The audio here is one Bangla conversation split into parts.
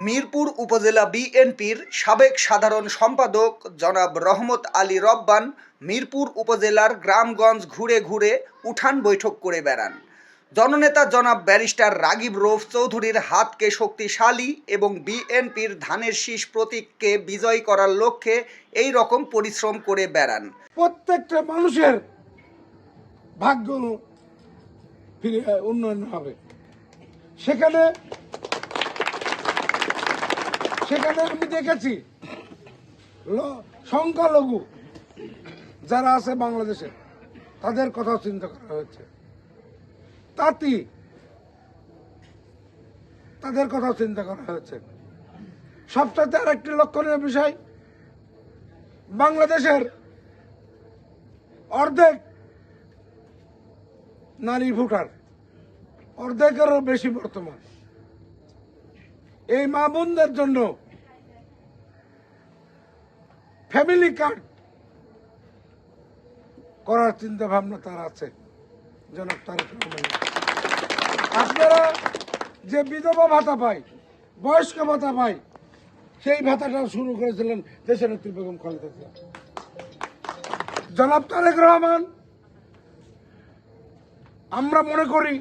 মিরপুর উপজেলা বিএনপির সাবেক সাধারণ সম্পাদক জনাব রহমত আলী রব্বান মিরপুর উপজেলার গ্রামগঞ্জ ঘুরে ঘুরে উঠান বৈঠক করে বেড়ান। জননেতা জনাব ব্যারিস্টার রাগিব রৌফ চৌধুরীর হাতকে শক্তিশালী এবং বিএনপির ধানের শীষ প্রতীককে বিজয় করার লক্ষ্যে এই রকম পরিশ্রম করে বেড়ান। প্রত্যেকটা মানুষের ভাগ্য উন্নয়ন হবে। সেখানে সেখানে আমি দেখেছি সংখ্যালঘু যারা আছে বাংলাদেশে, তাদের কথা চিন্তা করা হয়েছে। তাঁতি তাদের কথা চিন্তা করা হয়েছে। সবচাইতে আরেকটি লক্ষণীয় বিষয়, বাংলাদেশের অর্ধেক নারী ভোটার, অর্ধেকেরও বেশি বর্তমান। এই মা বোনদের জন্য ফ্যামিলি কার্ড করার চিন্তা ভাবনা তার আছে, জনাব তারেক আপনারা যে বিধবা ভাতা পায়, বয়স্ক ভাতা পায়, সেই ভাতাটা শুরু করেছিলেন দেশের নেত্রী বেগম খালেদা জিয়া। জনাব তারেক রহমান, আমরা মনে করি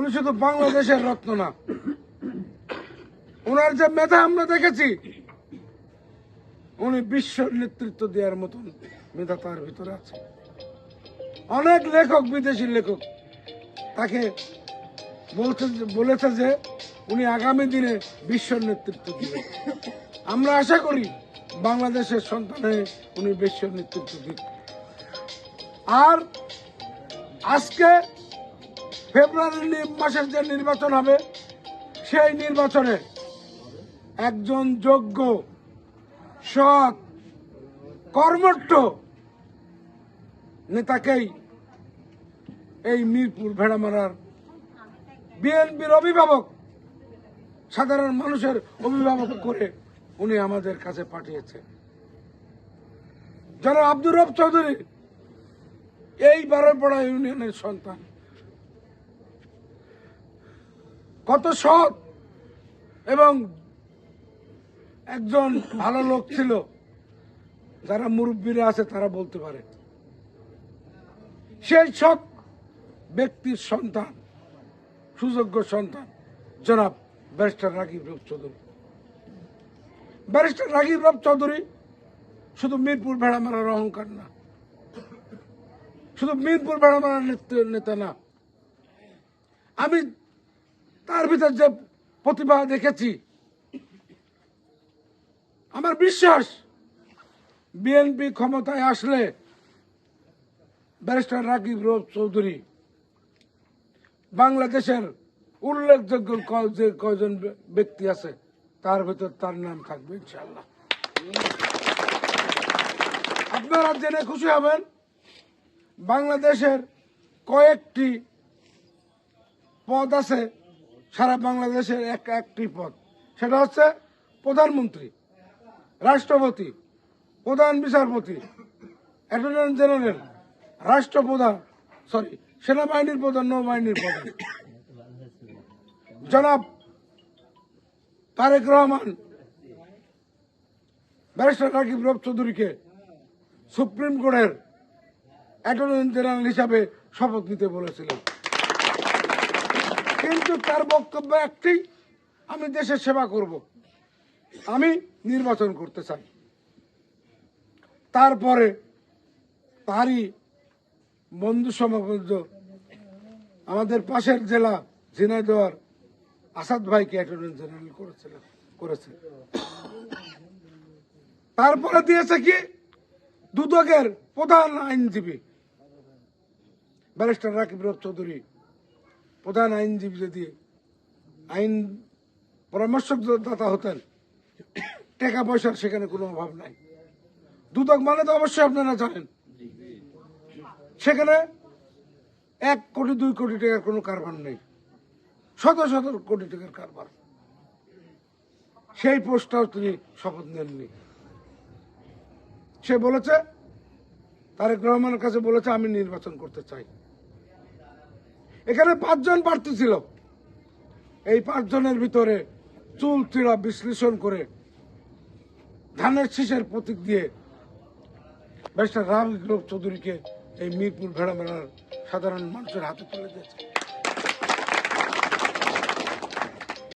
উনি শুধু বাংলাদেশের রত্ন না। ওনার যে মেধা আমরা দেখেছি, উনি বিশ্ব নেতৃত্ব দেওয়ার মতন মেধা তার ভিতরে আছে। অনেক লেখক, বিদেশি লেখক তাকে বলছে বলেছে যে উনি আগামী দিনে বিশ্ব নেতৃত্ব দিবেন। আমরা আশা করি বাংলাদেশের সন্তানে উনি বিশ্ব নেতৃত্ব দিবেন। আর আজকে ফেব্রুয়ারি মাসের যে নির্বাচন হবে, সেই নির্বাচনে একজন যোগ্য, সৎ, কর্মঠ নেতাকেই এই মিরপুর ভেড়ামারার বিএনপির অভিভাবক, সাধারণ মানুষের অভিভাবক করে উনি আমাদের কাছে পাঠিয়েছে যারা আব্দুর রব চৌধুরী, এই বারোপাড়া ইউনিয়নের সন্তান। কত সৎ এবং একজন ভালো লোক ছিল, যারা মুরব্বীরা আছে তারা বলতে পারে। সেই সৎ ব্যক্তির সন্তান, সুযোগ্য সন্তান, জনাব ব্যারিস্টার রাগিব রব চৌধুরী। ব্যারিস্টার রাগিব রব চৌধুরী শুধু মিরপুর ভেড়া মারার অহংকার না, শুধু মিরপুর ভেড়া মারার নেত- নেতা না। আমি তার ভিতর যে প্রতিভা দেখেছি, আমার বিশ্বাস বিএনপি ক্ষমতায় আসলে ব্যারিস্টার রাকিব রোজ চৌধুরী বাংলাদেশের উল্লেখযোগ্য যে কয়জন ব্যক্তি আছে, তার ভিতর তার নাম থাকবে ইনশাল্লাহ আপনারা জেনে খুশি হবেন, বাংলাদেশের কয়েকটি পদ আছে সারা বাংলাদেশের এক একটি পদ। সেটা হচ্ছে প্রধানমন্ত্রী, রাষ্ট্রপতি, প্রধান বিচারপতি, অ্যাটর্নি জেনারেল, রাষ্ট্রপ্রধান, সরি, সেনাবাহিনীর প্রধান, নৌবাহিনীর প্রধান। জনাব তারেক রহমান, ব্যারিস্টার রাকিব রব চৌধুরীকে সুপ্রিম কোর্টের অ্যাটর্নি জেনারেল হিসাবে শপথ নিতে বলেছিলেন। কিন্তু তার বক্তব্য একটি, আমি দেশের সেবা করব। আমি নির্বাচন করতে চাই। তারপরে তারই বন্ধু সমাবদ্ধ আমাদের পাশের জেলা ঝিনাইদহ আসাদ ভাইকে অ্যাটর্নি জেনারেল করেছিল, করেছে। তারপরে দিয়েছে কি? দুদকের প্রধান আইনজীবী, ব্যারিস্টার রাকিব চৌধুরী। প্রধান আইনজীবী যদি আইন পরামর্শদাতা হতেন। টাকা পয়সার সেখানে কোনো অভাব নাই। দুদক মানে তো অবশ্যই আপনারা জানেন। সেখানে এক কোটি, দুই কোটি টাকার কোনো কারবার নেই। শত শত কোটি টাকার কারবার। সেই পোস্টটাও তিনি শপথ নেননি। সে বলেছে, তারেক রহমানের কাছে বলেছে, আমি নির্বাচন করতে চাই। এখানে পাঁচজন প্রার্থী ছিল। এই পাঁচজনের ভিতরে চুল চিরা বিশ্লেষণ করে ধানের শীষের প্রতীক দিয়ে ব্যারিস্টার রাম চৌধুরীকে এই মিরপুর ভেড়া মেলার সাধারণ মানুষের হাতে তুলে দিয়েছে।